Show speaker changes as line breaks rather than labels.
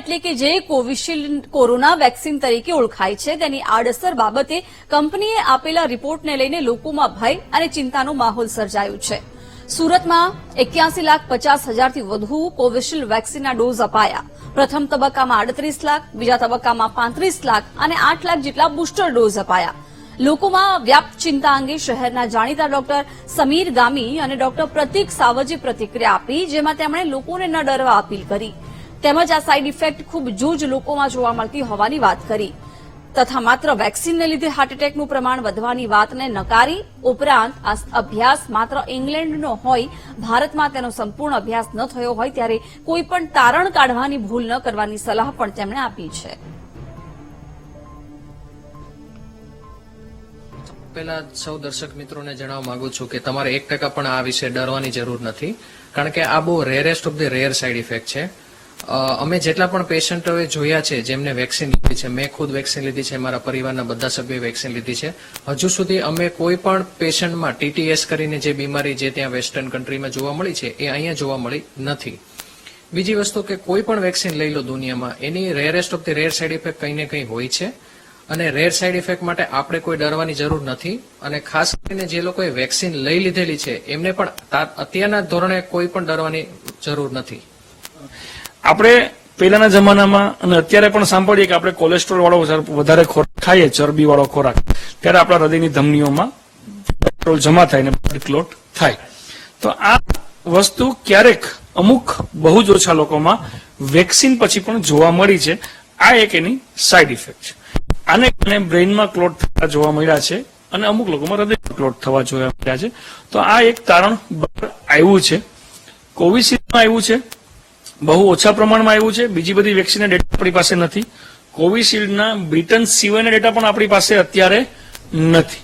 એટલે કે જે કોવિશિલ્ડ કોરોના વેક્સિન તરીકે ઓળખાય છે, તેની આડઅસર બાબતે કંપનીએ આપેલા રિપોર્ટને લઈને લોકોમાં ભય અને ચિંતાનો માહોલ સર્જાયો છે. સુરતમાં એક્યાસી લાખ પચાસ હજારથી વધુ કોવિશિલ્ડ વેક્સિનના ડોઝ અપાયા. પ્રથમ તબક્કામાં આડત્રીસ લાખ, બીજા તબક્કામાં પાંત્રીસ લાખ અને આઠ લાખ જેટલા બુસ્ટર ડોઝ અપાયા. લોકોમાં વ્યાપ્ત ચિંતા અંગે શહેરના જાણીતા ડોક્ટર સમીર ગામી અને ડોક્ટર પ્રતિક સાવજે પ્રતિક્રિયા આપી, જેમાં તેમણે લોકોને ન ડરવા અપીલ કરી. તેમજ આ સાઇડ ઇફેક્ટ ખૂબ જૂજ લોકોમાં જોવા મળતી હોવાની વાત કરી. તથા માત્ર વેક્સિનને લીધે હાર્ટ એટેકનું પ્રમાણ વધવાની વાતને નકારી, ઉપરાંત આ અભ્યાસ માત્ર ઇંગ્લેન્ડનો હોય, ભારતમાં તેનો સંપૂર્ણ અભ્યાસ ન થયો હોય, ત્યારે કોઈ પણ તારણ કાઢવાની ભૂલ ન કરવાની સલાહ પણ તેમણે આપી છે.
પહેલા સૌ દર્શક મિત્રોને જણાવવા માંગુ છું કે તમારે એક ટકા પણ આ વિશે ડરવાની જરૂર નથી, કારણ કે આ બહુ rarest of the rare side effect છે. અમે જેટલા પણ પેશન્ટોએ જોયા છે, જેમને વેક્સિન લીધી છે, મેં ખુદ વેક્સિન લીધી છે, મારા પરિવારના બધા સભ્યોએ વેક્સિન લીધી છે, હજુ સુધી અમે કોઈ પણ પેશન્ટમાં ટીટીએસ કરીને જે બીમારી જે ત્યાં વેસ્ટર્ન કન્ટ્રીમાં જોવા મળી છે, એ અહીંયા જોવા મળી નથી. બીજી વસ્તુ કે કોઈ પણ વેક્સિન લઈ લો દુનિયામાં, એની rarest of the rare side effect કંઈ ને કંઈ હોય છે, અને રેર સાઇડ ઇફેક્ટ માટે આપણે કોઈ ડરવાની જરૂર નથી, અને ખાસ કરીને જે લોકોએ વેક્સિન લઈ લીધેલી છે, એમને પણ અત્યારના ધોરણે કોઈ પણ ડરવાની જરૂર નથી.
આપણે પહેલાના જમાનામાં અને અત્યારે પણ સાંભળીએ કે આપણે કોલેસ્ટ્રોલ વાળો વધારે- ખોરાક ખાઈએ, ચરબી વાળો ખોરાક. ત્યારે આપણા હૃદયની ધમનીઓમાં જમા થાય અને બ્લડ ક્લોટ થાય. તો આ વસ્તુ ક્યારેક અમુક બહુ જ ઓછા લોકોમાં વેક્સિન પછી પણ જોવા મળી છે. આ એક એની સાઈડ ઇફેક્ટ છે. આને કારણે બ્રેઇનમાં ક્લોટ થતા જોવા મળ્યા છે અને અમુક લોકોમાં હૃદય ક્લોટ થવા જોવા મળ્યા છે. તો આ એક તારણ બહાર આવ્યું છે. કોવિશિલ્ડમાં આવ્યું છે. બહુ ઓછા પ્રમાણમાં આવ્યું છે. બીજી બધી વેક્સિનના ડેટા આપણી પાસે નથી. કોવિશિલ્ડના બ્રિટન સિવાયના ડેટા પણ આપણી પાસે અત્યારે નથી.